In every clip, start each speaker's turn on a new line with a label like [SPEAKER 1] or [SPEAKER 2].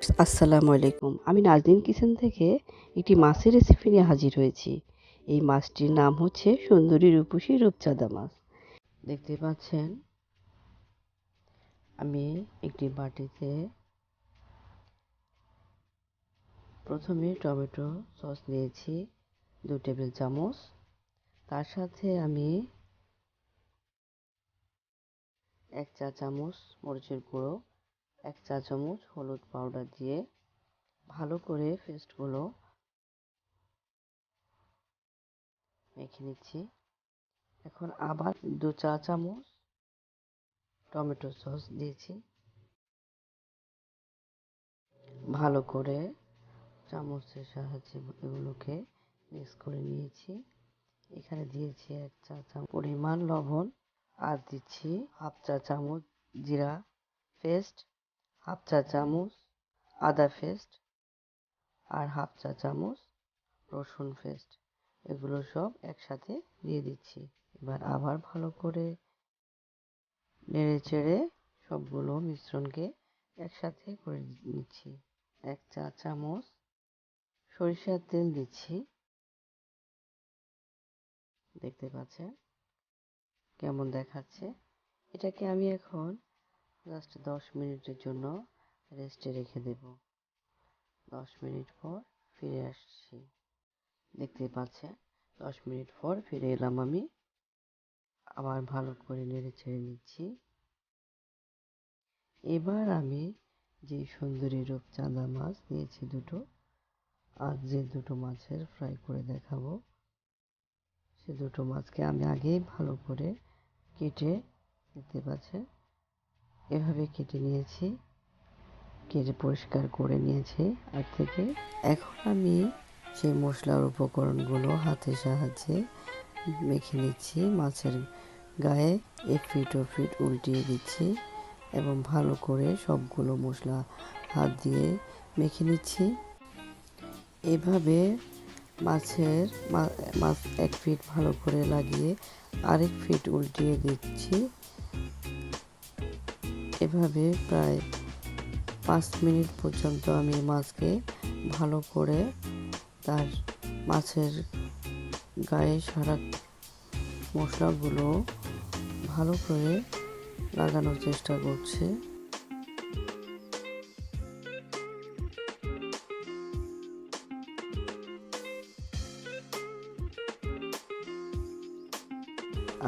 [SPEAKER 1] আসসালামু আলাইকুম। আমি নাজনীন কিচেন থেকে একটি মাছের রেসিপি নিয়ে হাজির হয়েছি। এই মাছটির নাম হচ্ছে সুন্দরী রূপসী রূপচাঁদা মাছ। দেখতে পাচ্ছেন, আমি একটি বাটিতে প্রথমে টমেটো সস নিয়েছি, দু টেবিল চামচ। তার সাথে আমি এক চা চামচ মরিচের গুঁড়ো এক চা চামচ হলুদ পাউডার দিয়ে ভালো করে পেস্টগুলো মেখে নিচ্ছি। এখন আবার দু চা চামচ টমেটো সস দিয়েছি। ভালো করে চামচের সাহায্যে এগুলোকে মিক্স করে নিয়েছি। এখানে দিয়েছি এক চা চামচ পরিমাণ লবণ আর দিচ্ছি হাফ চা চামচ জিরা পেস্ট হাফ চা চামচ আদা পেস্ট আর হাফ চা চামচ রসুন পেস্ট। এগুলো সব একসাথে দিয়ে দিচ্ছি। এবার আবার ভালো করে নেড়ে চেড়ে সবগুলো মিশ্রণকে একসাথে করে নিচ্ছি। এক চা চামচ সরিষার তেল দিচ্ছি। দেখতে পাচ্ছেন? কেমন দেখাচ্ছে? এটাকে আমি এখন জাস্ট দশ মিনিটের জন্য রেস্টে রেখে দেব। দশ মিনিট পর ফিরে আসছি। দেখতে পাচ্ছেন, দশ মিনিট পর ফিরে এলাম আমি। আবার ভালো করে নেড়ে ছেড়ে নিচ্ছি। এবার আমি যে সুন্দরী রূপচাঁদা মাছ নিয়েছি দুটো আর যে দুটো মাছের ফ্রাই করে দেখাবো, সে দুটো মাছকে আমি আগেই ভালো করে কেটে দেখতে পাচ্ছেন এভাবে কেটে নিয়েছি। কেটে পরিষ্কার করে নিয়েছি। আর থেকে এখন আমি সেই মশলার উপকরণগুলো হাতের সাহায্যে মেখে নিচ্ছি। মাছের গায়ে এক ফিট ও ফিট উল্টিয়ে দিচ্ছি এবং ভালো করে সবগুলো মশলা হাত দিয়ে মেখে নিচ্ছি। এভাবে মাছের মাছ এক ফিট ভালো করে লাগিয়ে আরেক ফিট উল্টিয়ে দিচ্ছি। এভাবে প্রায় পাঁচ মিনিট পর্যন্ত আমি মাছকে ভালো করে তার মাছের গায়ে সারা মশলাগুলো ভালো করে লাগানোর চেষ্টা করছি।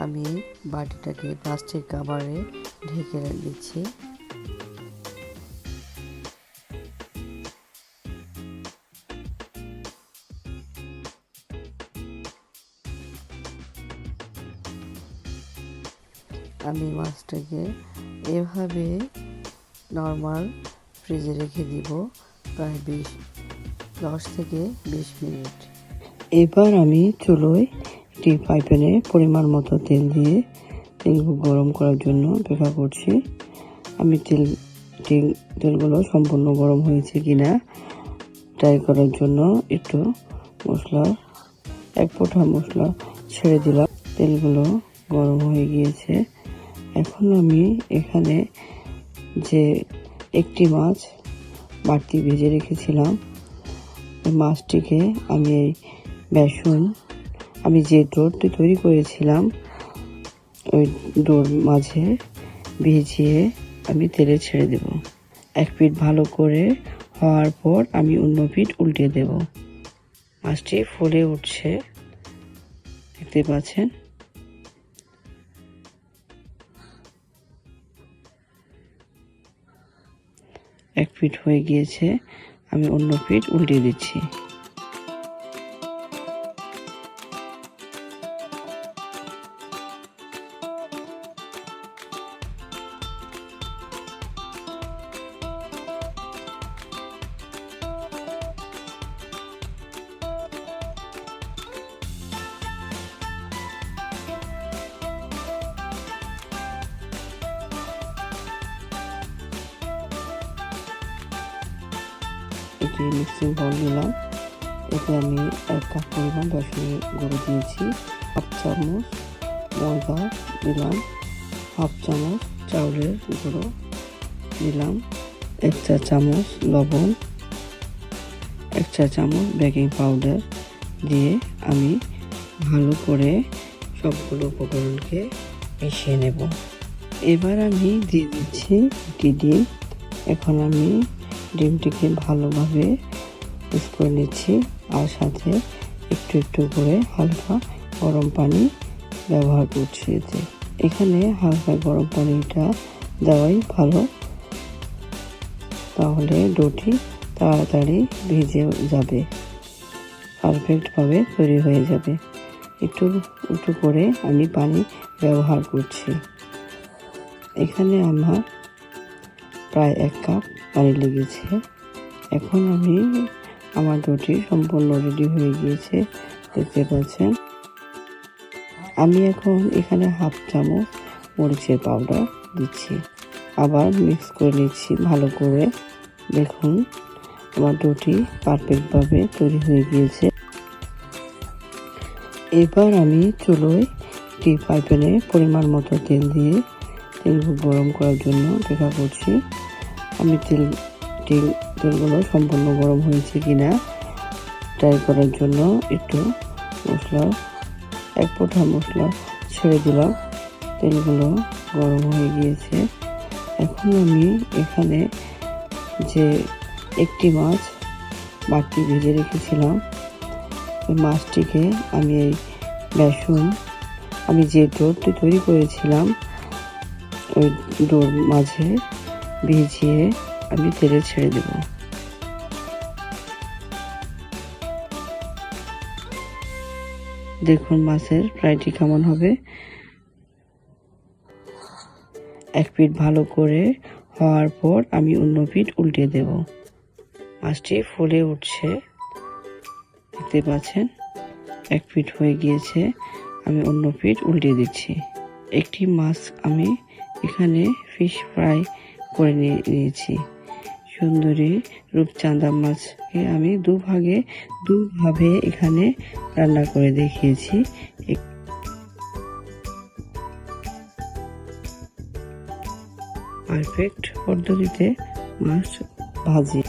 [SPEAKER 1] আমি বাটিটাকে প্লাস্টিক কাভারে ঢেকে দিচ্ছি। আমি মাছটাকে এভাবে নর্মাল ফ্রিজে রেখে দিব প্রায় বিশ, দশ থেকে বিশ মিনিট। এবার আমি চুলোয় একটি পাইপ্যানে পরিমাণ মতো তেল দিয়ে তেল গরম করার জন্য অপেক্ষা করছি। আমি তেল তেল, তেলগুলো সম্পূর্ণ গরম হয়েছে কি না ট্রাই করার জন্য একটু মশলা, এক ফোঁটা মশলা ছেড়ে দিলাম। তেলগুলো গরম হয়ে গিয়েছে। এখন আমি এখানে যে একটি মাছ বাড়তি ভেজে রেখেছিলাম, ওই মাছটিকে আমি এই বেসন, আমি যে ডোরটি তৈরি করেছিলাম ওই ডোর মাঝে ভিজিয়ে আমি তেলে ছেড়ে দেব। এক পিঠ ভালো করে হওয়ার পর আমি অন্য পিঠ উল্টে দেব। মাছটি ফুলে উঠছে। দেখতে পাচ্ছেন? এক পিঠ হয়ে গিয়েছে। আমি অন্য পিঠ উল্টে দিচ্ছি। একটি মিক্সিং বল নিলাম। এতে আমি এক কাপ পরিমাণ বেসনের গুঁড়ো দিয়েছি। হাফ চামচ ময়দা দিলাম। হাফ চামচ চাউলের গুঁড়ো দিলাম। এক চা চামচ লবণ। এক চা চামচ বেকিং পাউডার দিয়ে আমি ভালো করে সবগুলো উপকরণকে মিশিয়ে নেব। এবার আমি দিয়ে দিচ্ছি একটি ডিম। এখন আমি ডিমটিকে ভালোভাবে মিক্স করে নিচ্ছি আর সাথে একটু একটু করে হালকা গরম পানি ব্যবহার করছি এতে। এখানে হালকা গরম পানিটা দেওয়াই ভালো। তাহলে ডোটি তাড়াতাড়ি ভিজে যাবে। পারফেক্টভাবে তৈরি হয়ে যাবে। একটু একটু করে আমি পানি ব্যবহার করছি। এখানে আমার প্রায় এক কাপ পানি লেগেছে। এখন আমি আমার ডোটি সম্পূর্ণ রেডি হয়ে গিয়েছে, দেখতে পাচ্ছেন। আমি এখন এখানে হাফ চামচ মরিচের পাউডার দিচ্ছি। আবার মিক্স করে নিচ্ছি ভালো করে। দেখুন, আমার ডোটি পারফেক্টভাবে তৈরি হয়ে গিয়েছে। এবার আমি চুলোয় একটি পাইপ্যানে পরিমাণ মতো তেল দিয়ে তেল গরম করার জন্য অপেক্ষা করছি। তেল তেল তেলগুলো সম্পূর্ণ গরম হয়েছে কি না ট্রাই করার জন্য একটু মশলা, এক ফোঁটা মশলা ছেড়ে দিলাম। তেলগুলো গরম হয়ে গিয়েছে। এখন আমি এখানে যে একটি মাছ বাটি ভেজে রেখেছিলাম, ওই মাছটিকে আমি এই বেসন, আমি যে ডোরটি তৈরি করেছিলাম, ওই ডোর মাঝে ভিজিয়ে আমি তেলে ছেড়ে দেব। দেখুন মাছের ফ্রাইটি কেমন হবে। এক পিঠ ভালো করে হওয়ার পর আমি অন্য পিঠ উল্টে দেব। মাছটি ফুলে উঠছে। দেখতে পাচ্ছেন? এক পিঠ হয়ে গিয়েছে। আমি অন্য পিঠ উল্টে দিচ্ছি। একটি মাছ আমি এখানে ফিশ ফ্রাই করে নিয়ে নিয়েছি। সুন্দরী রূপচাঁদা মাছকে আমি দুভাগে, দুভাবে এখানে রান্না করে দেখিয়েছি। পারফেক্ট পদ্ধতিতে মাছ ভাজি।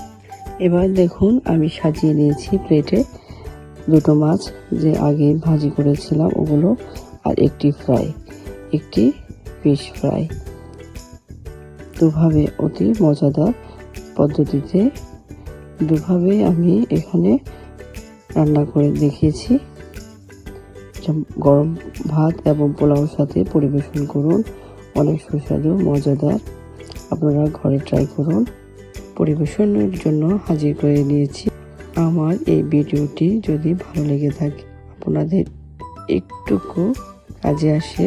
[SPEAKER 1] এবার দেখুন, আমি সাজিয়ে নিয়েছি প্লেটে দুটো মাছ যে আগে ভাজি করেছিলাম, ওগুলো, আর একটি ফ্রাই একটি ফিশ ফ্রাই দুভাবে অতি মজাদার পদ্ধতিতে দুভাবে আমি এখানে রান্না করে দেখিয়েছি। গরম ভাত এবং পোলাওর সাথে পরিবেশন করুন। অনেক সুস্বাদু, মজাদার। আপনারা ঘরে ট্রাই করুন। পরিবেশনের জন্য হাজির করে নিয়েছি। আমার এই ভিডিওটি যদি ভালো লেগে থাকে, আপনাদের একটুকু কাজে আসে।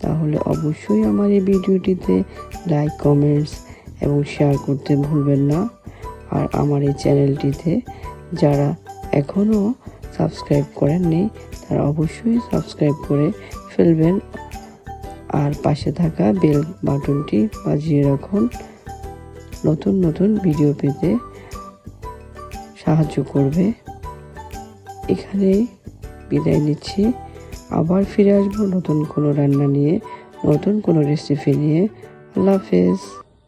[SPEAKER 1] তাহলে অবশ্যই আমার এই ভিডিওটিতে লাইক কমেন্টস এবং শেয়ার করতে ভুলবেন না। আর আমার এই চ্যানেলটিতে যারা এখনও সাবস্ক্রাইব করেননি, তারা অবশ্যই সাবস্ক্রাইব করে ফেলবেন। আর পাশে থাকা বেল বাটনটি বাজিয়ে রাখুন। নতুন নতুন ভিডিও পেতে সাহায্য করবে। এখানে বিদায় নিচ্ছি। আবার ফিরে আসব নতুন কোনো রান্না নিয়ে নতুন কোনো রেসিপি নিয়ে। আল্লাহ হাফেজ।